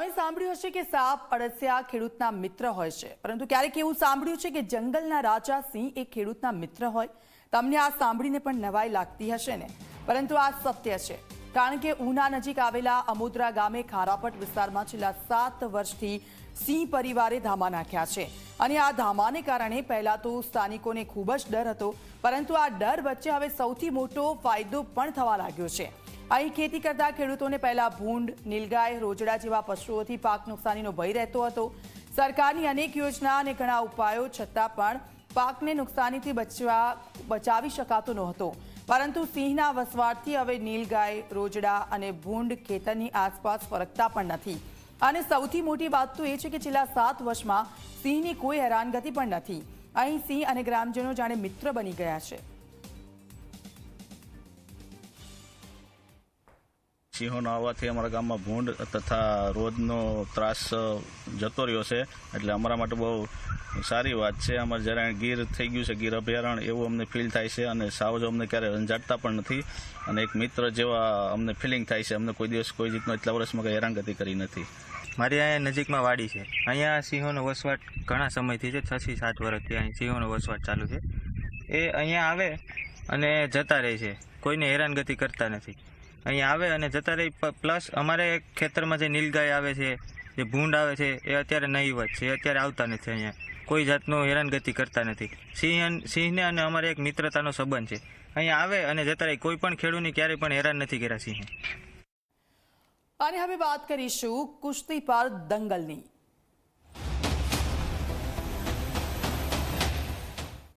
તમે સાંભળ્યું હશે કે સાપ અળસિયા ખેડૂતના મિત્ર હોય છે. પરંતુ ક્યારેક એવું સાંભળ્યું છે કે જંગલના રાજા સિંહ એ ખેડૂતના મિત્ર હોય. તમને આ સાંભળીને પણ નવાઈ લાગતી હશે ને? પરંતુ આ સત્ય છે. કારણ કે ઉના નજીક આવેલા અમોદરા ગામે ખારાપટ વિસ્તારમાં છેલ્લા સાત વર્ષથી સિંહ પરિવારે ધામા નાખ્યા છે. અને આ ધામાને કારણે પહેલા તો સ્થાનિકોને ખૂબ જ ડર હતો, પરંતુ આ ડર વચ્ચે હવે સૌથી મોટો ફાયદો પણ થવા લાગ્યો છે. અહીં ખેતી કરતા ખેડૂતોને પહેલા ભૂંડ, નીલગાય, રોજડા જેવા પશુઓથી પાક નુકસાનીનો ભય રહેતો હતો. સરકારની અનેક યોજના અને ઘણા ઉપાયો છતાં પણ પાકને નુકસાનીથી બચવા, બચાવી શકાતો નહોતો પરંતુ સિંહના વસવાટથી હવે નીલગાય, રોજડા અને ભૂંડ ખેતરની આસપાસ ફરકતા પણ નથી. અને સૌથી મોટી વાત તો એ છે કે છેલ્લા સાત વર્ષમાં સિંહની કોઈ હેરાનગતિ પણ નથી. અહીં સિંહ અને ગ્રામજનો જાણે મિત્ર બની ગયા છે. સિંહોના આવવાથી અમારા ગામમાં ભૂંડ તથા રોજનો ત્રાસ જતો રહ્યો છે. એટલે અમારા માટે બહુ સારી વાત છે. અમારે જ્યારે ગીર થઈ ગયું છે, ગીર અભયારણ્ય એવું અમને ફીલ થાય છે અને સાવજો અમને ક્યારેય અંજાડતા પણ નથી. અને એક મિત્ર જેવા અમને ફિલિંગ થાય છે. અમને કોઈ દિવસ કોઈ રીતનો એટલા વર્ષમાં કંઈ હેરાનગતિ કરી નથી. મારી અહીંયા નજીકમાં વાડી છે. અહીંયા સિંહોનો વસવાટ ઘણા સમયથી છે, છ થી સાત વર્ષથી અહીં સિંહોનો વસવાટ ચાલુ છે. એ અહીંયા આવે અને જતા રહે છે. કોઈને હેરાનગતિ કરતા નથી. અહીંયા આવે અને જતા રહી પ્લસ અમારે ખેતરમાં જે નીલગાય આવે છે, જે ભૂંડ આવે છે, એ અત્યારે નહીવત છે, એ અત્યારે આવતા નથી અહીંયા. કોઈ જાતનું હેરાનગતિ કરતા નથી. સિંહ સિંહને અને અમારે એક મિત્રતાનો સંબંધ છે. અહીંયા આવે અને જતા રહી. કોઈ પણ ખેડૂતની ક્યારેય પણ હેરાન નથી કર્યા સિંહે. અને હવે વાત કરીશું કુસ્તી પર દંગલની.